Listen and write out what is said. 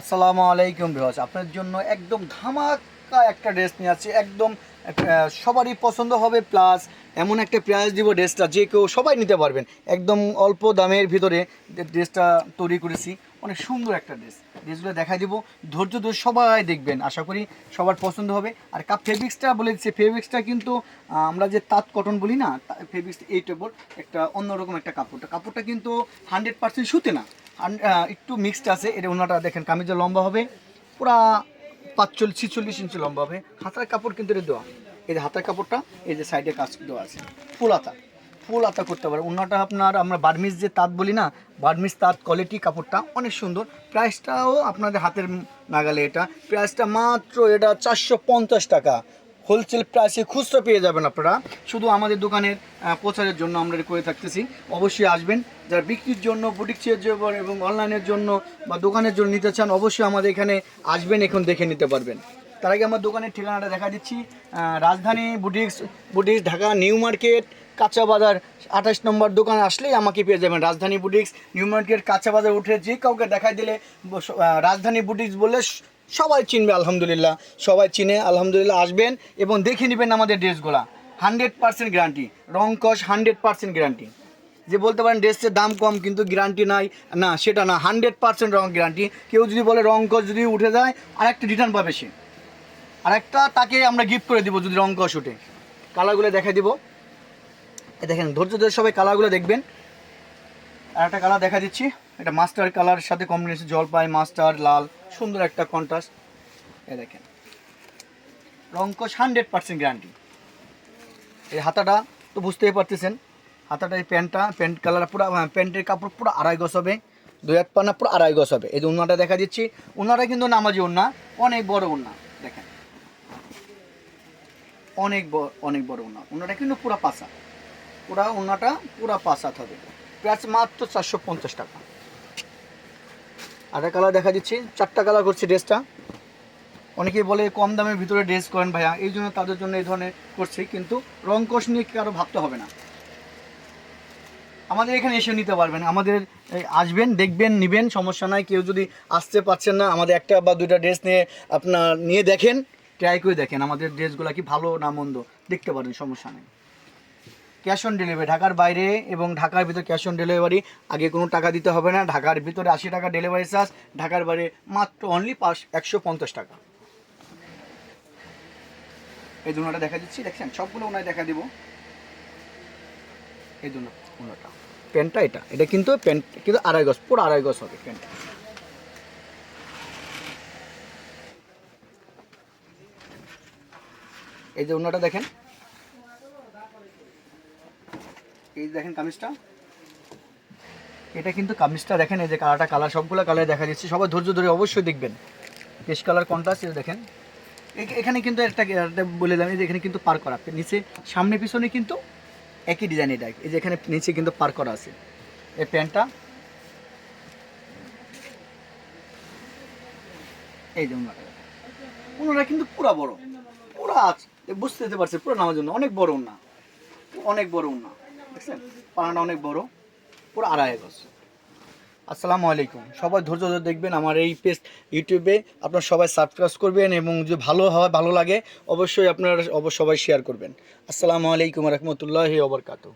আসসালামু আলাইকুম বিহাস আপনার জন্য একদম ধামাকা একটা ড্রেস নিয়ে আসছি। একদম সবারই পছন্দ হবে, প্লাস এমন একটা প্রাইস দিব ড্রেসটা যে কেউ সবাই নিতে পারবেন। একদম অল্প দামের ভিতরে ড্রেসটা তৈরি করেছি। অনেক সুন্দর একটা ড্রেস। ড্রেসগুলো দেখাই দিব। ধৈর্য ধরে সবাই দেখবেন। আশা করি সবার পছন্দ হবে। আর কাপ ফেব্রিক্সটা বলে দিচ্ছি। ফেব্রিক্সটা কিন্তু আমরা যে তাঁত কটন বলি না ফেব্রিক্স এই টেবল একটা অন্যরকম একটা কাপড়টা কাপড়টা কিন্তু হান্ড্রেড পার্সেন্ট সুতে না। একটু মিক্সড আছে, এটা ওনাটা দেখেন কামিজে লম্বা হবে, পুরা পাঁচচল্লিশ, ছিচল্লিশ ইঞ্চি লম্বা হবে। হাতার কাপড় কিন্তু এটা দেওয়া। এই যে হাতার কাপড়টা, এই যে সাইডে কাজ দেওয়া আছে। ফুল আতা ফুল আতা করতে পারে। ওনাটা আপনার, আমরা বার্মিস যে তাঁত বলি না বার্মিস তাঁত কোয়ালিটি কাপড়টা অনেক সুন্দর। প্রাইসটাও আপনাদের হাতের নাগালে এটা। প্রাইসটা মাত্র এটা চারশো পঞ্চাশ টাকা। হোলসেল প্রাইসে খুচরো পেয়ে যাবেন আপনারা। শুধু আমাদের দোকানের প্রচারের জন্য আমরা করে থাকতেছি। অবশ্যই আসবেন। যারা বিক্রির জন্য বুটিক চেয়ার জন্য এবং অনলাইনের জন্য বা দোকানের জন্য নিতে চান, অবশ্যই আমাদের এখানে আসবেন, এখন দেখে নিতে পারবেন। তার আগে আমার দোকানের ঠিকানাটা দেখা দিচ্ছি। Rajdhani boutiques boutiques Dhaka New Market, কাঁচা বাজার আঠাশ নম্বর দোকান আসলেই আমাকে পেয়ে যাবেন। রাজধানী বুটিক্স নিউ মার্কেট, কাঁচা বাজার উঠে যে কাউকে দেখাই দিলে রাজধানী বুটিক্স বললে স- সবাই চিনবে, আলহামদুলিল্লাহ। সবাই চিনে, আলহামদুলিল্লাহ আসবেন এবং দেখে নেবেন আমাদের ড্রেসগুলা। Hundred percent guarantee. রং কস হান্ড্রেড পার্সেন্ট গ্যারান্টি। যে বলতে পারেন ড্রেসের দাম কম কিন্তু গ্যারান্টি নাই, না, সেটা না, হান্ড্রেড পার্সেন্ট রং গ্যারান্টি। কেউ যদি বলে রং কস যদি উঠে যায়, আরেকটা রিটার্ন পাবে সে। আরেকটা তাকে আমরা গিফট করে দিব যদি রং কস উঠে কালারগুলো দেখা দিব। দেখেন, ধৈর্য ধরে সবাই কালারগুলো দেখবেন। আর একটা কালার দেখা দিচ্ছি। এটা মাস্টার কালার সাথে কম্বিনেশন জলপাই মাস্টার লাল, সুন্দর একটা কন্ট্রাস্ট এ দেখেন। রঙ্কশ হান্ড্রেড পার্সেন্ট গ্যারান্টি এই হাতাটা তো বুঝতেই পারতেছেন, হাতাটা, এই প্যান্টটা, প্যান্ট কালার পুরো প্যান্টের কাপড় পুরো আড়াই গজ হবে দুই হাত পানা পুরো আড়াই গজ হবে। এই যে উন্নাটা দেখা দিচ্ছি, উন্নাটা কিন্তু নামাজি উন্না, অনেক বড় উন্না, দেখেন। অনেক বড় অনেক বড় উন্না। উন্নাটা কিন্তু পুরো পাসা পুরা উন্নাটা পুরা পাসাত হবে। প্রাইস মাত্র চারশো পঞ্চাশ টাকা। আরেকটা কালার দেখা দিচ্ছি, চারটা কালার করছে ড্রেসটা অনেকেই বলে কম দামের ভিতরে ড্রেস করেন ভাইয়া, এই জন্য তাদের জন্য এই ধরনের করছি, কিন্তু রং কোষ নিয়ে কারও ভাবতে হবে না। আমাদের এখানে এসে নিতে পারবেন, আমাদের আসবেন, দেখবেন, নেবেন, সমস্যা নাই, কেউ যদি আসতে পারছেন না, আমাদের একটা বা দুইটা ড্রেস নিয়ে আপনার নিয়ে দেখেন ট্রাই করে দেখেন, আমাদের ড্রেসগুলো কি ভালো না মন্দ, দেখতে পারেন, সমস্যা নেই। ক্যাশ অন ডেলিভারি, ঢাকার বাইরে এবং ঢাকার ভিতরে ক্যাশ অন ডেলিভারি। আগে কোনো টাকা দিতে হবে না, ঢাকার ভিতরে আশি টাকা ডেলিভারি চার্জ, ঢাকার বাইরে মাত্র অনলি পাঁচ, একশো পঞ্চাশ টাকা। এই দুটোটা দেখা দিচ্ছি, দেখছেন? সবগুলো ওনায় দেখা দিব। এই ওনাটা। প্যান্টটা এটা। এটা কিন্তু প্যান্ট, কিন্তু আড়াই গজ, পুরো আড়াই গজ হবে প্যান্টটা এই যে ওনাটা দেখেন। এই দেখেন কামিজটা। এটা কিন্তু কামিজটা দেখেন, এই যে কালারটা, কালার সবগুলো কালার দেখা যাচ্ছে সবাই ধৈর্য ধরে অবশ্যই দেখবেন। পেশ কালার কন্ট্রাস্ট দেখেন। এখানে কিন্তু একটা বলে দিলাম যে এখানে কিন্তু পার করা। নিচে, সামনে, পিছনে কিন্তু একই ডিজাইন এটা এই যে এখানে নিচে কিন্তু পার করা আছে। এই প্যান্টটা। এই যে ওনারা কিন্তু পুরা বড়। পুরা আছে বুঝতে পারছে পুরো নামার জন্য। অনেক বড় না অনেক বড় না দেখছেন পানাটা অনেক বড়, পুরো আড়াই গজ। আসসালামু আলাইকুম। সবাই ধৈর্য ধরে দেখবেন আমার এই পেজ ইউটিউবে। আপনারা সবাই সাবস্ক্রাইব করবেন এবং যদি ভালো হয়, ভালো লাগে, অবশ্যই আপনারা অবশ্য সবাই শেয়ার করবেন। আসসালামু আলাইকুম রহমতুল্লাহ ওবরকাতু